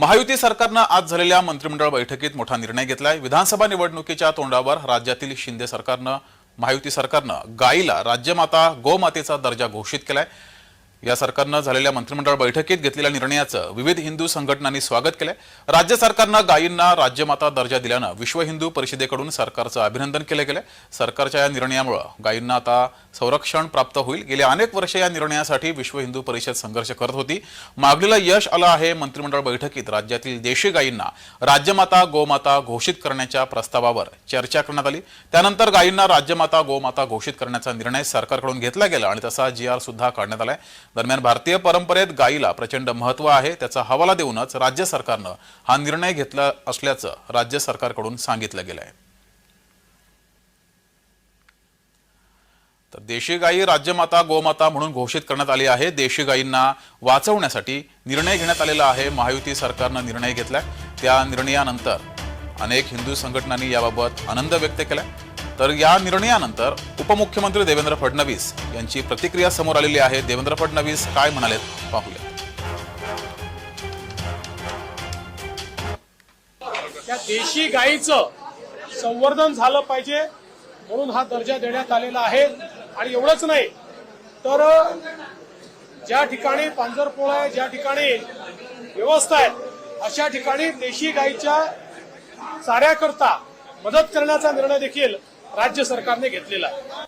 महायुती सरकारनं आज झालेल्या मंत्रिमंडळ बैठकीत मोठा निर्णय घेतलाय. विधानसभा निवडणुकीच्या तोंडावर राज्यातील शिंदे सरकारनं महायुती सरकारनं गायीला राज्यमाता गोमातेचा दर्जा घोषित केलाय. या सरकारनं झालेल्या मंत्रिमंडळ बैठकीत घेतलेल्या निर्णयाचं विविध हिंदू संघटनांनी स्वागत केलंय. राज्य सरकारनं गायींना राज्यमाता दर्जा दिल्यानं विश्व हिंदू परिषदेकडून सरकारचं अभिनंदन केलं गेलं सरकारच्या या निर्णयामुळं गायींना आता संरक्षण प्राप्त होईल. गेल्या अनेक वर्ष या निर्णयासाठी विश्व हिंदू परिषद संघर्ष करत होती. मागणीला यश आलं आहे मंत्रिमंडळ बैठकीत. राज्यातील देशी गायींना राज्यमाता गोमाता घोषित करण्याच्या प्रस्तावावर चर्चा करण्यात आली. त्यानंतर गायींना राज्यमाता गोमाता घोषित करण्याचा निर्णय सरकारकडून घेतला गेला आणि तसा जी आर सुद्धा काढण्यात आलाय. दरम्यान भारतीय परंपरेत गायीला प्रचंड महत्त्व आहे. त्याचा हवाला देऊनच राज्य सरकारनं हा निर्णय घेतला असल्याचं राज्य सरकारकडून सांगितलं गेलं आहे तर देशी गायी राज्यमाता गोमाता म्हणून घोषित करण्यात आली आहे. देशी गायींना वाचवण्यासाठी निर्णय घेण्यात आलेला आहे. महायुती सरकारनं निर्णय घेतलाय. त्या निर्णयानंतर अनेक हिंदू संघटनांनी याबाबत आनंद व्यक्त केलाय. तर या निर्णयानंतर उपमुख्यमंत्री देवेंद्र फडणवीस यांची प्रतिक्रिया समोर आलेली आहे. देवेंद्र फडणवीस काय म्हणालेत? पाहूया त्या देशी गायीचं संवर्धन झालं पाहिजे म्हणून हा दर्जा देण्यात आलेला आहे. आणि एवढंच नाही तर ज्या ठिकाणी पांजरपोळा आहे ज्या ठिकाणी व्यवस्था आहे अशा ठिकाणी देशी गायीच्या चाऱ्याकरता मदत करण्याचा निर्णय देखील राज्य सरकारने घेतलेला आहे.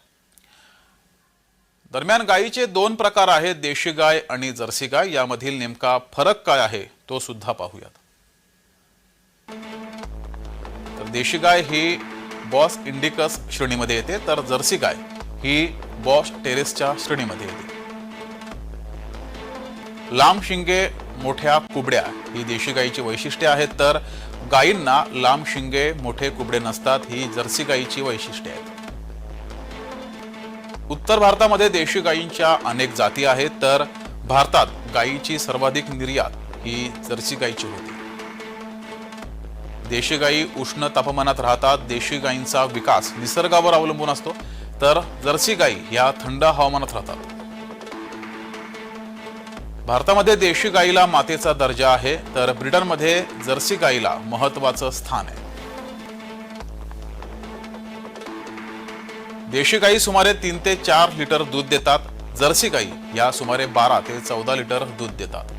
दरम्यान गायीचे दोन प्रकार आहेत देशी गाय आणि जर्सी गाय. यामधील नेमका फरक काय आहे तो सुद्धा पाहूयात. तर देशी गाय ही बॉस इंडिकस श्रेणीमध्ये येते तर जर्सी गाय ही बॉस टेरेसच्या श्रेणीमध्ये येते. लांब शिंगे मोठ्या कुबड्या ही देशी गायीची वैशिष्ट्ये आहेत. तर गायींना लांब शिंगे मोठे कुबडे नसतात ही जर्सी गायीची वैशिष्ट्ये आहेत. उत्तर भारतामध्ये देशी गायींच्या अनेक जाती आहेत. तर भारतात गायीची सर्वाधिक निर्यात ही जर्सी गायीची होती. देशी गायी उष्ण तापमानात राहतात. देशी गायींचा विकास निसर्गावर अवलंबून असतो. तर जर्सी गायी ह्या थंड हवामानात राहतात. भारतामध्ये देशी गाईला मातेचा दर्जा आहे तर ब्रिटनमध्ये जर्सी गाईला महत्वाचं स्थान आहे. देशी गाई सुमारे तीन ते चार लिटर दूध देतात जर्सी गाई या सुमारे बारा ते चौदा लिटर दूध देतात.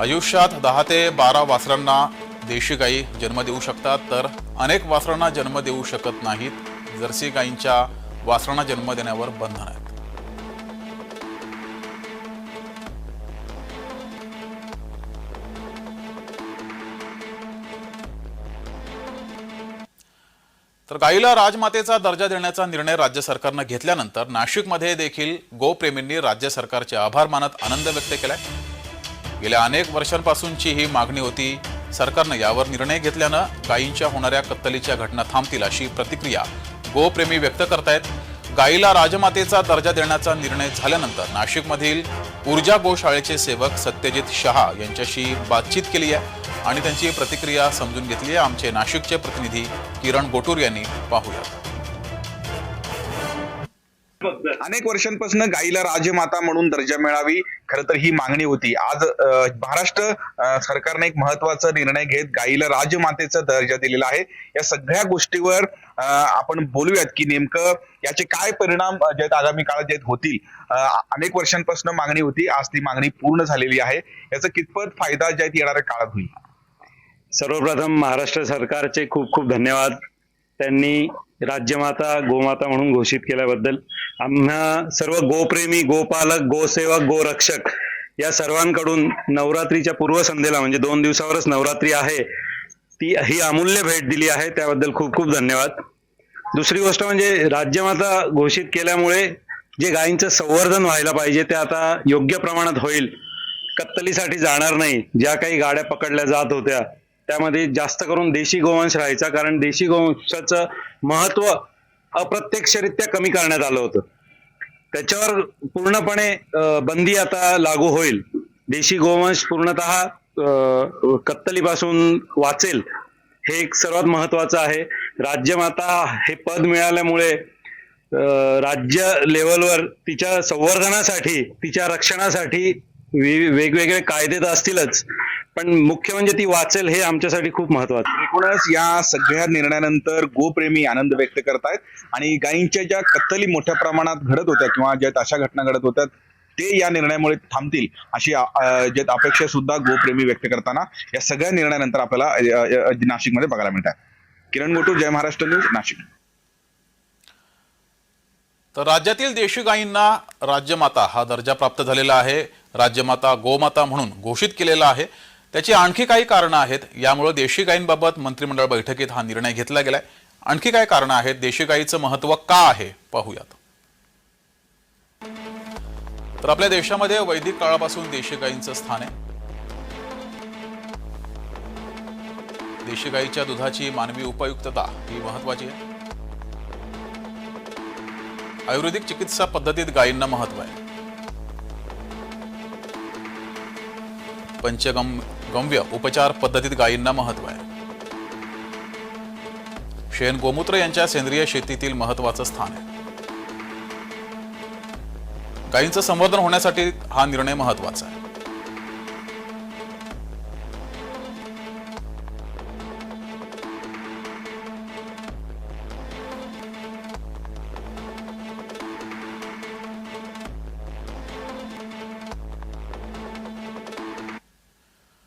आयुष्यात दहा ते बारा वासरांना देशी गाई जन्म देऊ शकतात तर अनेक वासरांना जन्म देऊ शकत नाहीत. जर्सी गाईंच्या वासरांना जन्म देण्यावर बंधन आहे. तर गायीला राजमातेचा दर्जा देण्याचा निर्णय राज्य सरकारनं घेतल्यानंतर नाशिकमध्ये देखील गोप्रेमींनी राज्य सरकारचे आभार मानत आनंद व्यक्त केलाय. गेल्या अनेक वर्षांपासूनची ही मागणी होती. सरकारनं यावर निर्णय घेतल्यानं गायींच्या होणाऱ्या कत्तलीच्या घटना थांबतील अशी प्रतिक्रिया गोप्रेमी व्यक्त करतायत. गायीला राजमातेचा दर्जा देण्याचा निर्णय झाल्यानंतर नाशिकमधील ऊर्जा गोशाळेचे सेवक सत्यजित शहा यांच्याशी बातचीत केली आहे. आणि त्यांची प्रतिक्रिया समजून घेतली आहे. आमचे नाशिकचे प्रतिनिधी किरण गोटूर यांनी पाहूयात. अनेक वर्षांपासून गाईला राजमाता म्हणून दर्जा मिळावी खर तर ही मागणी होती. आज महाराष्ट्र सरकारने एक महत्त्वाचा निर्णय घेत गाईला राजमातेचा दर्जा दिलेला आहे. या सगळ्या गोष्टीवर आपण बोलूयात की नेमकं याचे काय परिणाम जे आहेत आगामी काळात जे होतील. अनेक वर्षांपासून मागणी होती. आज ती मागणी पूर्ण झालेली आहे. याचा कितपत फायदा जे येणाऱ्या काळात होईल? सर्वप्रथम महाराष्ट्र सरकारचे खूप खूप धन्यवाद. त्यांनी राज्यमाता गोमाता म्हणून घोषित केल्याबद्दल. आम्हा सर्व गोप्रेमी गोपालक गोसेवक गोरक्षक या सर्वांकडून नवरात्रीच्या पूर्वसंध्येला म्हणजे दोन दिवसावरच नवरात्री आहे ती ही अमूल्य भेट दिली आहे. त्याबद्दल खूप खूप धन्यवाद. दुसरी गोष्ट म्हणजे राज्यमाता घोषित केल्यामुळे जे गायींचं संवर्धन व्हायला पाहिजे ते आता योग्य प्रमाणात होईल. कत्तलीसाठी जाणार नाही. ज्या काही गाड्या पकडल्या जात होत्या त्यामध्ये जास्त करून देशी गोवंश राहायचा कारण देशी गोवंशाचं महत्त्व अप्रत्यक्षरित्या कमी करण्यात आलं होतं. त्याच्यावर पूर्णपणे बंदी आता लागू होईल. देशी गोवंश पूर्णतः अं, कत्तलीपासून वाचेल हे एक सर्वात महत्वाचं आहे. राज्यमाता हे पद मिळाल्यामुळे राज्य लेवलवर तिच्या संवर्धनासाठी तिच्या रक्षणासाठी वेगवेगळे कायदे तर असतीलच. पण मुख्य म्हणजे ती वाचेल हे आमच्यासाठी खूप महत्वाचं. आहे. एकूणच या सगळ्या निर्णयानंतर गोप्रेमी आनंद व्यक्त करतायत आणि गायींच्या ज्या कत्तली मोठ्या प्रमाणात घडत होत्या किंवा ज्या अशा घटना घडत होत्या ते या निर्णयामुळे थांबतील अशी ज्यात अपेक्षा सुद्धा गोप्रेमी व्यक्त करताना या सगळ्या निर्णयानंतर आपल्याला नाशिकमध्ये बघायला मिळतात किरण गोटू जय महाराष्ट्र न्यूज नाशिक. तर राज्यातील देशी गायींना राज्यमाता हा दर्जा प्राप्त झालेला आहे. राज्यमाता गोमाता म्हणून घोषित केलेला आहे. त्याची आणखी काही कारणं आहेत यामुळे देशी गायींबाबत मंत्रिमंडळ बैठकीत हा निर्णय घेतला गेलाय. आणखी काय कारणं आहेत देशी गायीचं महत्त्व का आहे पाहूयात. तर आपल्या देशामध्ये वैदिक काळापासून देशी गायींचं स्थान आहे. देशी गायीच्या दुधाची मानवी उपयुक्तता ही महत्वाची आहे. आयुर्वेदिक चिकित्सा पद्धतीत गायींना महत्त्व आहे. पंचगम गम्य उपचार पद्धतीत गायींना महत्त्व आहे. शेण गोमूत्र यांच्या सेंद्रिय शेतीतील महत्वाचं स्थान आहे. गायींचं संवर्धन होण्यासाठी हा निर्णय महत्त्वाचा आहे.